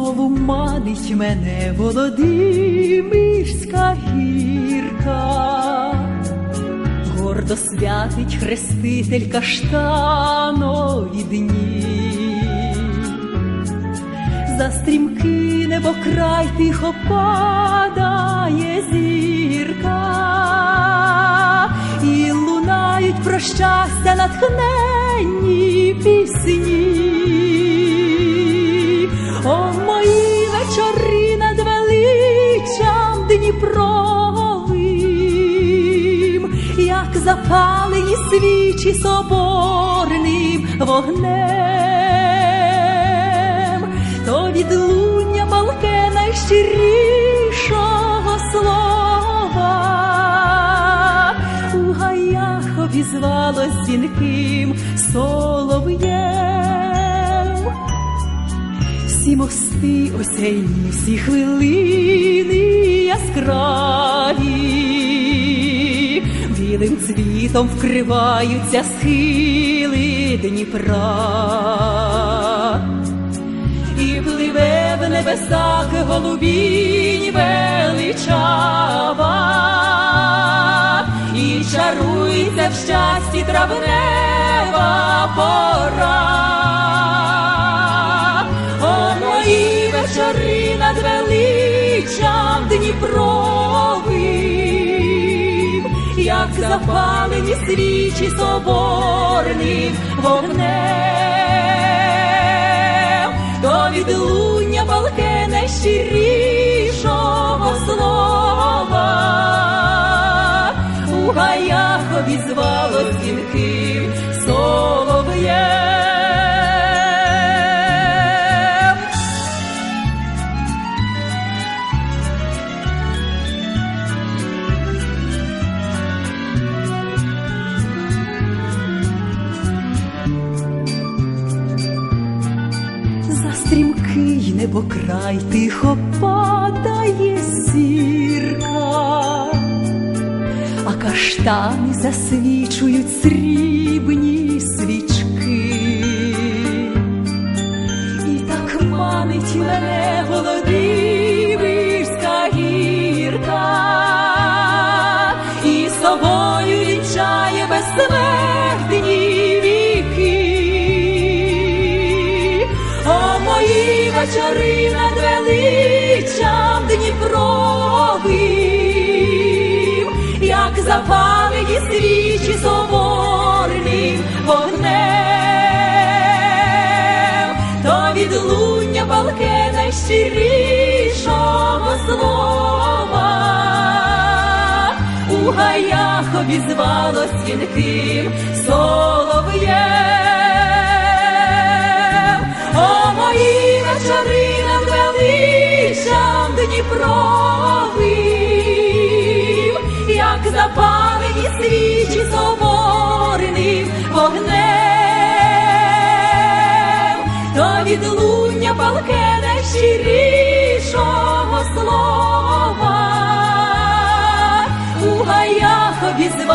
Знову манить мене Володимирська гірка, гордо святить хреститель каштанові дні. За стрімкий небокрай тихо падає зірка, і лунають про щастя натхненні пісні. Запалені свічі соборним вогнем, то відлуння палке найщирішого слова. У гаях обізвалось дзвінким солов'єм. Всі мости осяйні, всі хвилини яскраві, білим цвітом вкриваються схили Дніпра. І пливе в небесах голубінь величава, і чарується в щасті травнева пора. О, мої вечори над величам Дніпровим, як запалені свічі соборним вогнем, то відлуння палке найщирішого слова у гаях обізвалось дзвінким солов'єм. Стрімкий небокрай тихо падає зірка, а каштани засвічують срібні свічки. І так манить мене Володимирська гірка, і собою вінчає безсмертні вечори над величам Дніпровим, як запалені свічі соборним вогнем, то відлуння палке найщирішого слова у гаях обізвалось дзвінким солов'єм. і вечоринам величам Дніпровим, як запалені свічі собореним вогнем, то відлуння палке найщирішого слова у гаях обізвав.